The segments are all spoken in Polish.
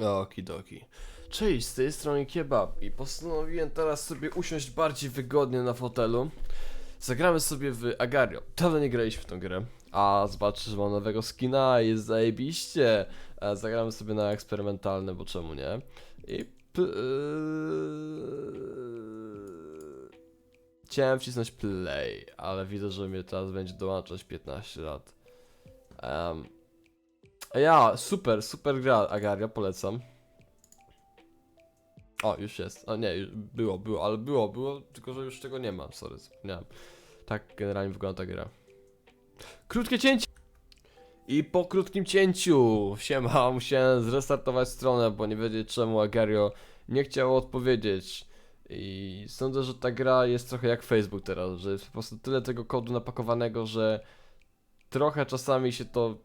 Okidoki. Cześć, z tej strony Kebab i postanowiłem teraz sobie usiąść bardziej wygodnie na fotelu. Zagramy sobie w Agario. Dawno nie graliśmy w tą grę. A zobaczcie, że mam nowego skina, jest zajebiście. E, Zagramy sobie na eksperymentalne, bo czemu nie? I p-. Chciałem wcisnąć play, ale widzę, że mnie teraz będzie dołączać 15 lat. Em, ja, super, super gra Agario, polecam. O, już jest. O nie, już było, było, ale było, było, tylko że już tego nie ma, sorry, zapomniałem. Tak generalnie wygląda ta gra. Krótkie cięcie! I po krótkim cięciu, siema, musiałem zrestartować stronę, bo nie wiedzieć czemu Agario nie chciało odpowiedzieć. I sądzę, że ta gra jest trochę jak Facebook teraz, że jest po prostu tyle tego kodu napakowanego, że trochę czasami się to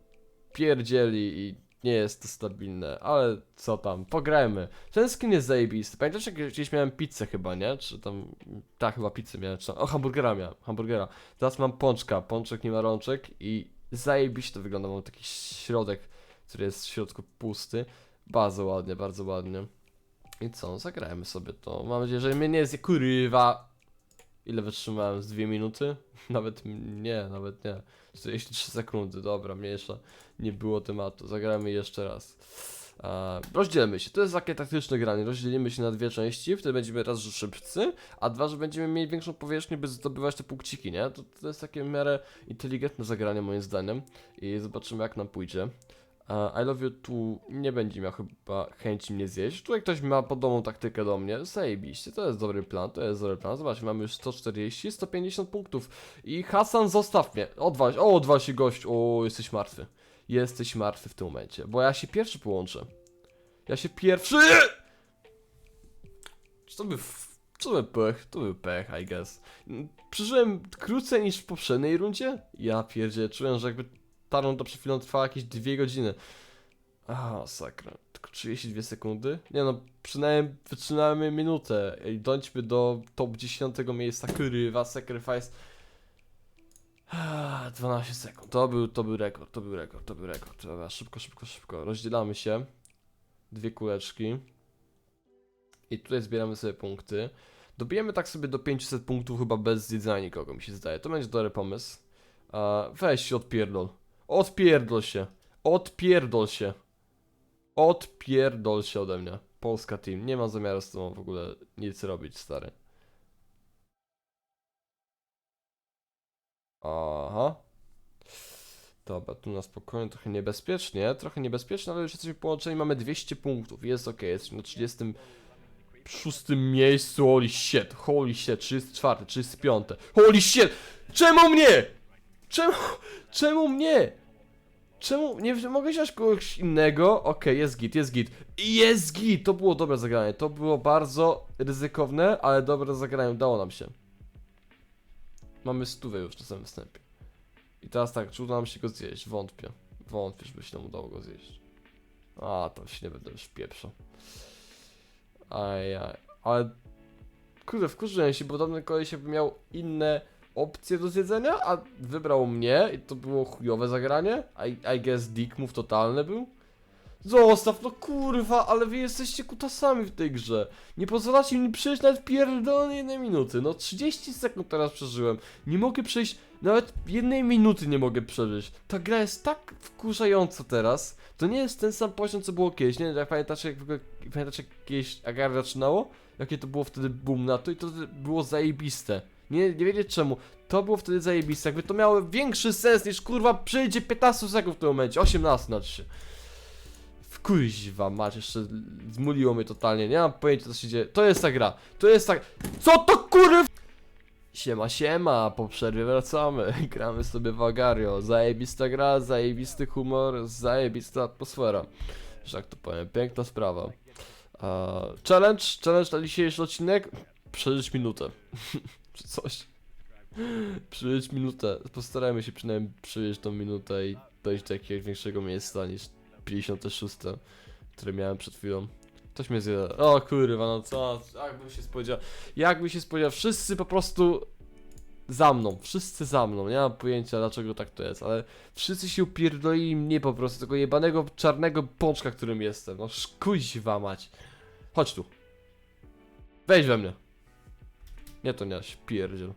pierdzieli i nie jest to stabilne, ale co tam, pograjmy. Ten skin jest zajebisty. Pamiętasz jak gdzieś miałem pizzę chyba, nie? Czy tam, tak chyba pizzę miałem, czy tam, o hamburgera miałem, hamburgera. Teraz mam pączka, pączek nie ma rączek i zajebiście to wygląda, mam taki środek, który jest w środku pusty. Bardzo ładnie, bardzo ładnie. I co, zagrajmy sobie to. Mam nadzieję, że mnie nie jest kurwa. Ile wytrzymałem? Z dwie minuty? Nawet nie, nawet nie. 43 sekundy, dobra, mniejsza. Nie było tematu. Zagramy jeszcze raz. E, rozdzielmy się. To jest takie taktyczne granie. Rozdzielimy się na dwie części. Wtedy będziemy raz, że szybcy, a dwa, że będziemy mieli większą powierzchnię, by zdobywać te punkciki, nie? To, to jest takie w miarę inteligentne zagranie moim zdaniem. I zobaczymy jak nam pójdzie. I love you tu nie będzie miał chyba chęci mnie zjeść. Tutaj ktoś ma podobną taktykę do mnie. Zajebiście, to jest dobry plan, to jest dobry plan. Zobaczcie, mamy już 140, 150 punktów. I Hasan, zostaw mnie. Odwal o, odwal się gość. O, jesteś martwy. Jesteś martwy w tym momencie, bo ja się pierwszy połączę. Ja się pierwszy... Czy to by... to by pech? To by pech, I guess. Przeżyłem krócej niż w poprzedniej rundzie? Ja pierdzie, czułem, że jakby ta runda przed chwilą trwała jakieś dwie godziny. A, sakra. Tylko 32 sekundy? Nie no, przynajmniej wytrzymamy minutę. I dojdźmy do top 10 miejsca. Kurwa, sacrifice. Ah, 12 sekund. To był, to był rekord, to był rekord, to był rekord. Dobra, szybko, szybko, szybko. Rozdzielamy się. Dwie kuleczki. I tutaj zbieramy sobie punkty. Dobijemy tak sobie do 500 punktów chyba bez zjedzenia nikogo, mi się zdaje. To będzie dobry pomysł. A, weź się odpierdol. Odpierdol się. Odpierdol się. Odpierdol się ode mnie. Polska team. Nie mam zamiaru z tobą w ogóle nic robić, stary. Aha. Dobra, tu na spokojnie, trochę niebezpiecznie, trochę niebezpiecznie, ale już jesteśmy połączeni, mamy 200 punktów, jest ok, jesteśmy na 36 miejscu, holy shit, holy shit, 34, 35, holy shit, czemu mnie? Czemu, czemu mnie? Czemu nie mogę wziąć kogoś innego? Okej, jest git, jest git. Jest git! To było dobre zagranie. To było bardzo ryzykowne, ale dobre zagranie. Udało nam się. Mamy stówę już na samym wstępie. I teraz tak, czy uda nam się go zjeść? Wątpię. Wątpię, żeby się nam udało go zjeść. A, to się nie będę już pieprzał. Ajaj, ale... Kurde, wkurzyłem się, bo dawny koleś jakby miał inne opcje do zjedzenia, a wybrał mnie i to było chujowe zagranie. I, I guess dick move totalny był. Zostaw, no kurwa, ale wy jesteście kutasami w tej grze. Nie pozwalacie mi przejść nawet pierdolone jednej minuty. No 30 sekund teraz przeżyłem. Nie mogę przejść, nawet jednej minuty nie mogę przeżyć. Ta gra jest tak wkurzająca teraz. To nie jest ten sam poziom, co było kiedyś. Nie wiem, jak pamiętacie, jak pamiętacie, jak kiedyś Agar zaczynało? Jakie to było wtedy boom na to i to było zajebiste. Nie, nie wiedzieć czemu. To było wtedy zajebiste. Jakby to miało większy sens niż kurwa przyjdzie 15 sekund w tym momencie. 18 znaczy się. Wkuźwa mać, jeszcze zmuliło mnie totalnie. Nie mam pojęcia co się dzieje. To jest ta gra. To jest tak. Co to kurwa? Siema, siema, po przerwie wracamy. Gramy sobie w Agario. Zajebista gra, zajebisty humor, zajebista atmosfera. Że tak to powiem, piękna sprawa. A, challenge, challenge na dzisiejszy odcinek. Przeżyć minutę. Czy coś. Przeżyć minutę. Postarajmy się przynajmniej przeżyć tą minutę i dojść do jakiegoś większego miejsca niż 56, które miałem przed chwilą. Ktoś mnie zje. O kurwa, no co? Jakbym się spodziewał. Jakbym się spodziewał. Wszyscy po prostu za mną, wszyscy za mną, nie mam pojęcia dlaczego tak to jest, ale wszyscy się upierdolili mnie po prostu, tego jebanego czarnego pączka, którym jestem, no szkuźwa mać. Chodź tu. Wejdź we mnie. Nie to nie, śpierdziel.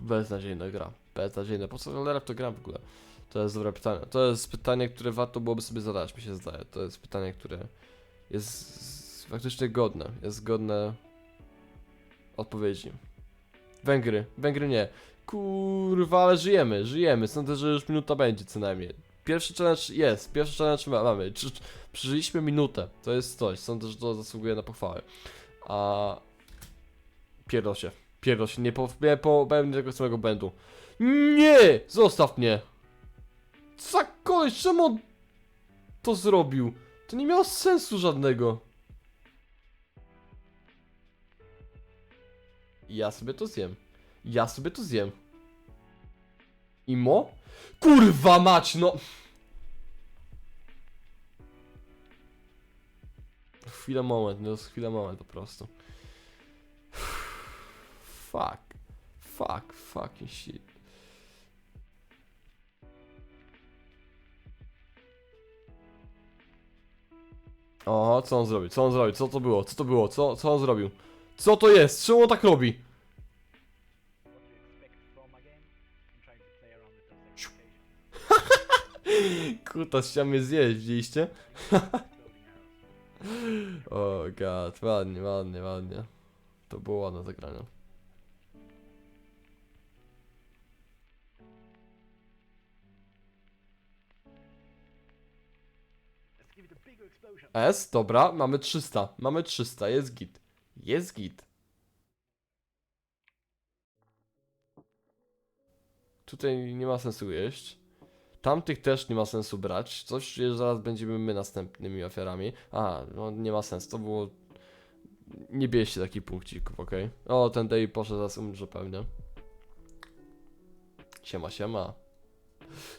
Beznadziejna gra. Beznadziejna. Po co cholera w to gram w ogóle? To jest dobre pytanie. To jest pytanie, które warto byłoby sobie zadać, mi się zdaje. To jest pytanie, które jest faktycznie godne. Jest godne odpowiedzi. Węgry. Węgry nie. Kurwa, ale żyjemy, żyjemy. Sądzę, że już minuta będzie co najmniej. Pierwszy challenge jest, pierwszy challenge ma- mamy. Przeżyliśmy minutę. To jest coś. Sądzę, że to zasługuje na pochwałę. A... Pierdol się. Pierdol się. Nie, po, nie popełnię tego samego błędu. Nie! Zostaw mnie! Co koleś, czemu on to zrobił? To nie miało sensu żadnego. Ja sobie to zjem. Ja sobie to zjem. Imo? Kurwa mać, no! Chwila moment, no chwila moment po prostu. Fuck. Fuck, fucking shit. O, co on zrobił? Co on zrobił? Co to było? Co to było? Co, co on zrobił? Co to jest? Czemu on tak robi? Kuta chciał mnie zjeść, widzieliście? O oh god, ładnie, ładnie, ładnie. To było ładne zagranie. S, dobra, mamy 300. Mamy 300, jest git. Jest git. Tutaj nie ma sensu jeść. Tamtych też nie ma sensu brać. Coś zaraz będziemy my następnymi ofiarami. A, no nie ma sensu, to było... Nie bierzcie takich punkcików, okej? O, ten day poszedł, zaraz umrze pewnie. Siema, siema.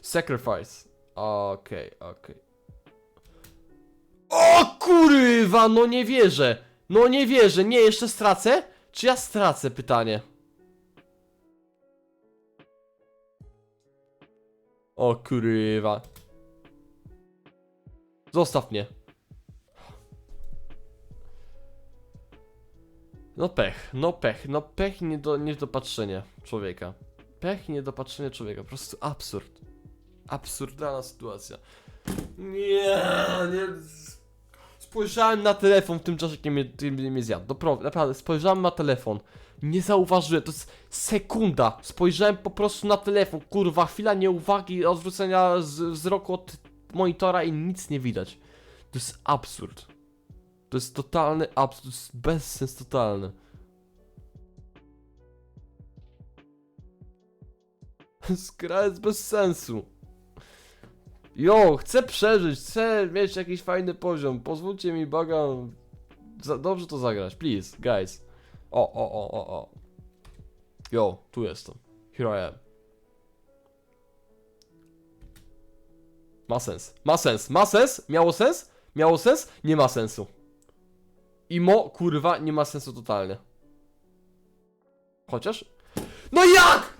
Sacrifice. Okej, okej. O kurwa, no nie wierzę. No nie wierzę. Nie, jeszcze stracę? Czy ja stracę? Pytanie. O kurwa. Zostaw mnie. No pech, no pech, no pech nie do, niedopatrzenie człowieka. Pech niedopatrzenie człowieka, po prostu absurd. Absurdalna sytuacja. Nie, nie. Spojrzałem na telefon w tym czasie, kiedy mnie, mnie zjadł. Naprawdę, spojrzałem na telefon. Nie zauważyłem, to jest sekunda. Spojrzałem po prostu na telefon. Kurwa, chwila nieuwagi, odwrócenia z, wzroku od monitora i nic nie widać. To jest absurd. To jest totalny absurd, to jest bezsens totalny. Gra jest bez sensu. Jo, chcę przeżyć, chcę mieć jakiś fajny poziom. Pozwólcie mi, błagam, za, dobrze to zagrać, please, guys. O, o, o, o, o. Jo, tu jestem. Here I am. Ma sens, ma sens, ma sens? Miało sens? Miało sens? Nie ma sensu. Imo, kurwa, nie ma sensu totalnie. Chociaż... No jak?!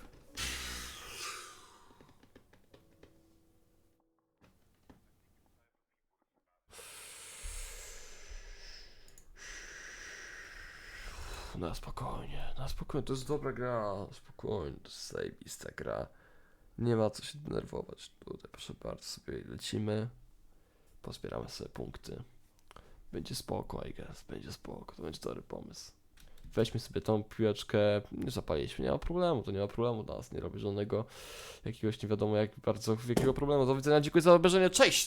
Na spokojnie, na spokojnie, to jest dobra gra, spokojnie, to jest zajebista gra. Nie ma co się denerwować. Tutaj proszę bardzo sobie lecimy. Pozbieramy sobie punkty. Będzie spoko, I guess. Będzie spoko, to będzie dobry pomysł. Weźmy sobie tą piłeczkę, nie nie ma problemu, to nie ma problemu dla nas, nie robi żadnego jakiegoś nie wiadomo jak bardzo wielkiego problemu. Do widzenia, dziękuję za obejrzenie, cześć!